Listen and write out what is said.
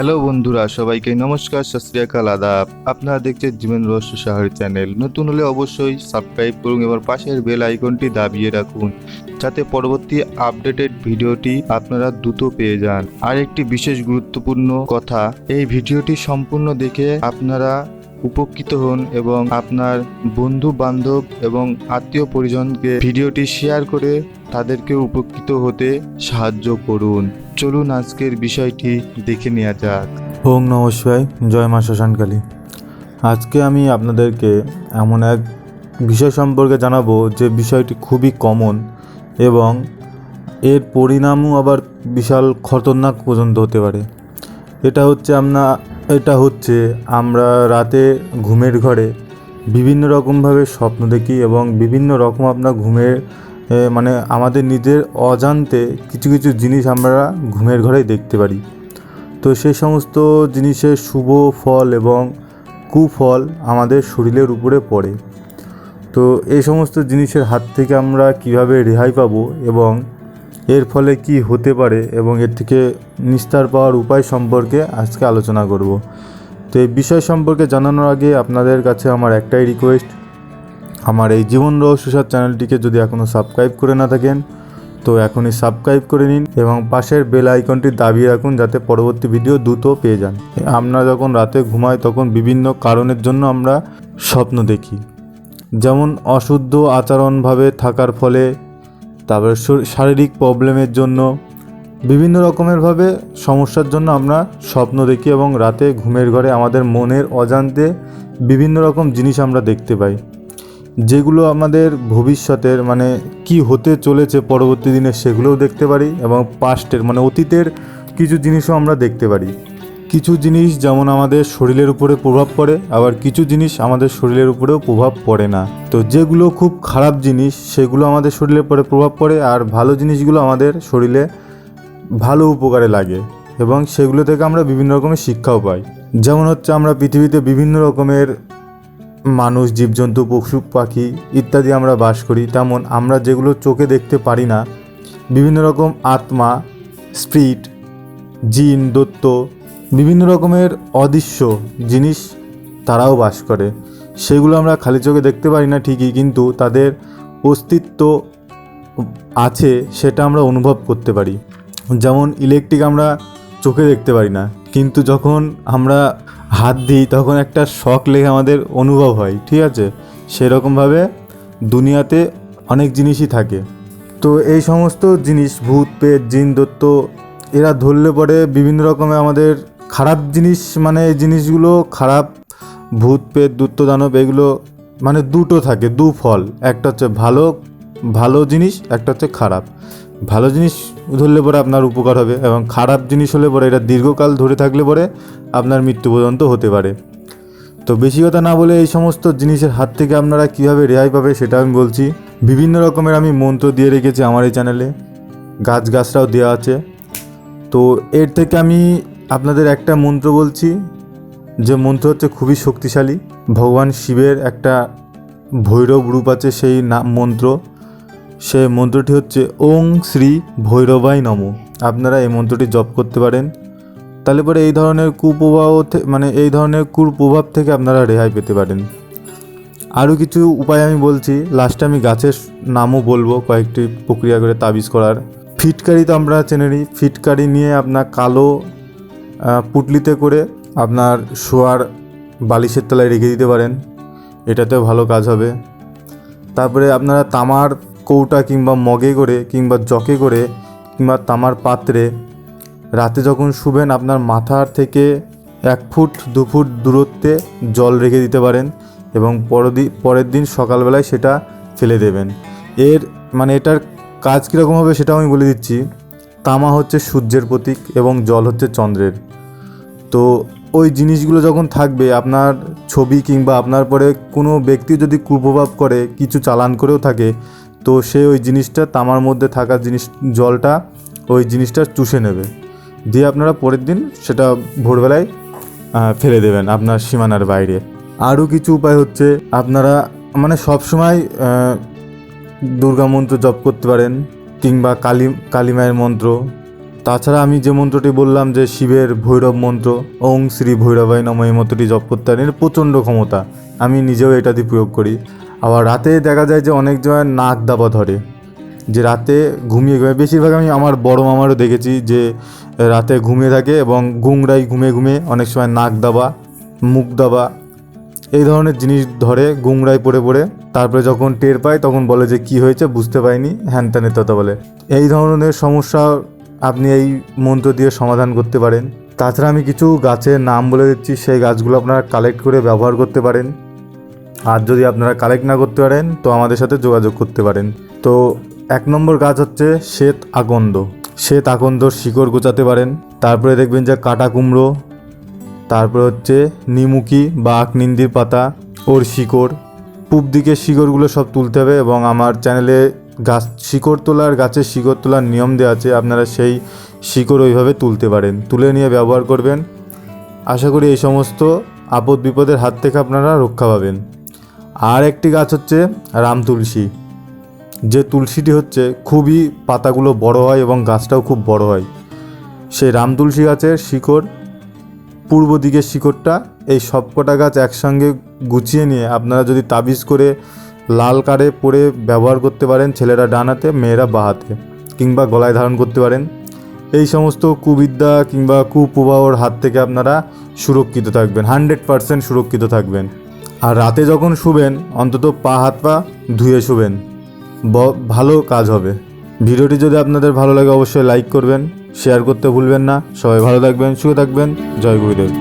Hello বন্ধুরা, সবাইকে নমস্কার সত শ্রী আকাল আদাব। আপনারা দেখছেন জীবন রহস্য সাহারি চ্যানেল। নতুন হলে অবশ্যই সাবস্ক্রাইব করুন এবং পাশের বেল আইকনটি দাবিয়ে রাখুন, যাতে পরবর্তী আপডেটেড ভিডিওটি আপনারা দ্রুত পেয়ে যান। আর একটি বিশেষ গুরুত্বপূর্ণ কথা, এই ভিডিওটি সম্পূর্ণ দেখে আপনারা উপকৃত হন এবং আপনার বন্ধু বান্ধব এবং আত্মীয় পরিজনকে ভিডিওটি শেয়ার করে তাদেরকে উপকৃত হতে সাহায্য করুন। চলুন আজকের বিষয়টি দেখে নেওয়া যাক। ওং নমস্কার জয় মা শ্মশানকালী আজকে আমি আপনাদেরকে এমন এক বিষয় সম্পর্কে জানাব যে বিষয়টি খুবই কমন এবং এর পরিণামও আবার বিশাল খতরনাক পর্যন্ত হতে পারে। এটা হচ্ছে আমরা এটা হচ্ছে আমরা রাতে ঘুমের ঘরে বিভিন্ন রকমভাবে স্বপ্ন দেখি এবং বিভিন্ন রকম আপনার ঘুমের মানে আমাদের নিজের অজান্তে কিছু কিছু জিনিস আমরা ঘুমের ঘরেই দেখতে পারি। তো সেই সমস্ত জিনিসের শুভ ফল এবং কুফল আমাদের শরীরের উপরে পড়ে। তো এই সমস্ত জিনিসের হাত থেকে আমরা কীভাবে রেহাই পাবো এবং এর ফলে কি হতে পারে এবং এর থেকে নিস্তার পাওয়ার উপায় সম্পর্কে আজকে আলোচনা করব। তো এই বিষয় সম্পর্কে জানানোর আগে আপনাদের কাছে আমার একটাই রিকোয়েস্ট আমার এই জীবন রহস্যসার চ্যানেলটিকে যদি এখনও সাবস্ক্রাইব করে না থাকেন, তো এখনই সাবস্ক্রাইব করে নিন এবং পাশের বেল আইকনটি দাবিয়ে রাখুন যাতে পরবর্তী ভিডিও দ্রুত পেয়ে যান। আমরা যখন রাতে ঘুমাই তখন বিভিন্ন কারণের জন্য আমরা স্বপ্ন দেখি। যেমন অশুদ্ধ আচরণভাবে থাকার ফলে তারপরে শর- শারীরিক প্রবলেমের জন্য, বিভিন্ন রকমেরভাবে সমস্যার জন্য আমরা স্বপ্ন দেখি এবং রাতে ঘুমের ঘরে আমাদের মনের অজান্তে বিভিন্ন রকম জিনিস আমরা দেখতে পাই, যেগুলো আমাদের ভবিষ্যতের মানে কি হতে চলেছে পরবর্তী দিনে সেগুলোও দেখতে পারি এবং পাস্টের মানে অতীতের কিছু জিনিসও আমরা দেখতে পারি। কিছু জিনিস যেমন আমাদের শরীরের উপরে প্রভাব পড়ে, আবার কিছু জিনিস আমাদের শরীরের উপরেও প্রভাব পড়ে না। তো যেগুলো খুব খারাপ জিনিস, সেগুলো আমাদের শরীরের পরে প্রভাব পড়ে, আর ভালো জিনিসগুলো আমাদের শরীরে ভালো উপকারে লাগে এবং সেগুলো থেকে আমরা বিভিন্ন রকমের শিক্ষাও পাই। যেমন হচ্ছে আমরা পৃথিবীতে বিভিন্ন রকমের মানুষ, জীবজন্তু, পশু, পাখি ইত্যাদি আমরা বাস করি। তেমন আমরা যেগুলো চোখে দেখতে পারি না, বিভিন্ন রকম আত্মা স্পিরিট জিন দত্ত বিভিন্ন রকমের অদৃশ্য জিনিস তারাও বাস করে। সেগুলো আমরা খালি চোখে দেখতে পারি না ঠিকই, কিন্তু তাদের অস্তিত্ব আছে সেটা আমরা অনুভব করতে পারি। যেমন ইলেকট্রিক আমরা চোখে দেখতে পারি না, কিন্তু যখন আমরা হাত দিই তখন একটা শখ লেগে আমাদের অনুভব হয়, ঠিক আছে? সেরকমভাবে দুনিয়াতে অনেক জিনিসই থাকে। তো এই সমস্ত জিনিস, ভূত পেট জিন দত্ত এরা ধরলে পরে বিভিন্ন রকমের আমাদের খারাপ জিনিস মানে এই জিনিসগুলো খারাপ, ভূত পেট দূত্ত, দানব, এগুলো মানে দুটো থাকে, দু ফল। একটা হচ্ছে ভালো ভালো জিনিস, একটা হচ্ছে খারাপ। ভালো জিনিস ধরলে পরে আপনার উপকার হবে এবং খারাপ জিনিস হলে পরে এটা দীর্ঘকাল ধরে থাকলে পরে আপনার মৃত্যু পর্যন্ত হতে পারে। তো বেশি কথা না বলে এই সমস্ত জিনিসের হাত থেকে আপনারা কীভাবে রেহাই পাবে সেটা আমি বলছি। বিভিন্ন রকমের আমি মন্ত্র দিয়ে রেখেছি আমার এই চ্যানেলে। গাছ, গাছরাও দেওয়া আছে। তো এর থেকে আমি আপনাদের একটা মন্ত্র বলছি, যে মন্ত্র হচ্ছে খুবই শক্তিশালী। ভগবান শিবের একটা ভৈরব রূপ আছে সেই নাম মন্ত্র। সে মন্ত্রটি হচ্ছে, ওং শ্রী ভৈরবাই নম। আপনারা এই মন্ত্রটি জপ করতে পারেন। তাহলে পরে এই ধরনের কুপ্রভাব থে- মানে এই ধরনের কুপ্রভাব থেকে আপনারা রেহাই পেতে পারেন। আরও কিছু উপায় আমি বলছি। লাস্টে আমি গাছের নামও বলব, কয়েকটি প্রক্রিয়া করে তাবিজ করার। ফিটকারি তো আমরা চেনে নিই ফিটকারি নিয়ে আপনার কালো পুটলিতে করে আপনার শোয়ার বালিশের তলায় রেখে দিতে পারেন। এটাতেও ভালো কাজ হবে। তারপরে আপনারা তামার কৌটা কিংবা মগে করে কিংবা জকে করে কিংবা তামার পাত্রে রাতে যখন শুবেন, আপনার মাথার থেকে এক ফুট, দু ফুট দূরত্বে জল রেখে দিতে পারেন এবং পরের দিন সকালবেলায় সেটা ফেলে দেবেন। এর মানে এটার কাজ কীরকম হবে সেটাও আমি বলে দিচ্ছি। তামা হচ্ছে সূর্যের প্রতীক এবং জল হচ্ছে চন্দ্রের। তো ওই জিনিসগুলো যখন থাকবে, আপনার ছবি কিংবা আপনার পরে কোনো ব্যক্তি যদি কুপ্রভাব করে, কিছু চালান করেও থাকে, তো সে ওই জিনিসটা তামার মধ্যে থাকা জিনিস, জলটা ওই জিনিসটা চুষে নেবে। দিয়ে আপনারা পরের দিন সেটা ভোরবেলায় ফেলে দেবেন আপনার সীমানার বাইরে। আরও কিছু উপায় হচ্ছে, আপনারা মানে সবসময় দুর্গা মন্ত্র জপ করতে পারেন, কিংবা কালী কালী মায়ের মন্ত্র তাছাড়া আমি যে মন্ত্রটি বললাম যে শিবের ভৈরব মন্ত্র, ওং শ্রী ভৈরবাই নম এই মন্ত্রটি জপ করতে এর প্রচণ্ড ক্ষমতা। আমি নিজেও এটা দিয়ে প্রয়োগ করি। আবার রাতে দেখা যায় যে অনেক জনের নাক দাবা ধরে। যে রাতে ঘুমিয়ে ঘুমিয়ে, বেশিরভাগ আমি আমার বড় মামারও দেখেছি যে রাতে ঘুমিয়ে থাকে এবং গুংরাই ঘুমিয়ে ঘুমিয়ে অনেক সময় নাক দাবা, মুখ দাবা, এই ধরনের জিনিস ধরে গুংরাই পড়ে পড়ে। তারপরে যখন টের পায় তখন বলে যে কি হয়েছে বুঝতে পারিনি হ্যান কথা বলে। এই ধরনের সমস্যা আপনি এই মন্ত্র দিয়ে সমাধান করতে পারেন। তাছাড়া আমি কিছু গাছের নাম বলে দিচ্ছি, সেই গাছগুলো আপনারা কালেক্ট করে ব্যবহার করতে পারেন। আর যদি আপনারা কালেক্ট না করতে পারেন, তো আমাদের সাথে যোগাযোগ করতে পারেন। তো এক নম্বর গাছ হচ্ছে শ্বেত আকন্দ। শ্বেত আকন্দর শিকড় গোচাতে পারেন। তারপরে দেখবেন যে কাটা কুমড়ো, তারপরে হচ্ছে নিমুকি বা আকনিন্দির পাতা, ওর শিকড়। পূব দিকের শিকড়গুলো সব তুলতে হবে এবং আমার চ্যানেলে গাছ, শিকড় তোলার গাছের শিকড় তোলার নিয়ম দেওয়া আছে, আপনারা সেই শিকড় ওইভাবে তুলতে পারেন। তুলে নিয়ে ব্যবহার করবেন। আশা করি এই সমস্ত আপদ বিপদের হাত থেকে আপনারা রক্ষা পাবেন। আর একটি গাছ হচ্ছে রাম তুলসী। যে তুলসীটি হচ্ছে খুবই পাতাগুলো বড় হয় এবং গাছটাও খুব বড় হয়। সেই রাম তুলসী গাছের শিকড়, পূর্ব দিকের শিকড়টা, এই সবকটা গাছ একসঙ্গে গুছিয়ে নিয়ে আপনারা যদি তাবিজ করে লাল কারে পরে ব্যবহার করতে পারেন ছেলেরা ডানাতে মেয়েরা বাঁ হাতে, কিংবা গলায় ধারণ করতে পারেন। এই সমস্ত কুবিদ্যা কিংবা কুপ্রবাহর হাত থেকে আপনারা সুরক্ষিত থাকবেন, হান্ড্রেড পারসেন্ট সুরক্ষিত থাকবেন। আর রাতে যখন শুবেন, অন্তত পা, হাত, পা ধুয়ে শুবেন। ভালো কাজ হবে। ভিডিওটি যদি আপনাদের ভালো লাগে অবশ্যই লাইক করবেন, শেয়ার করতে ভুলবেন না। সবাই ভালো থাকবেন সুখে থাকবেন। জয় গুরুদেব।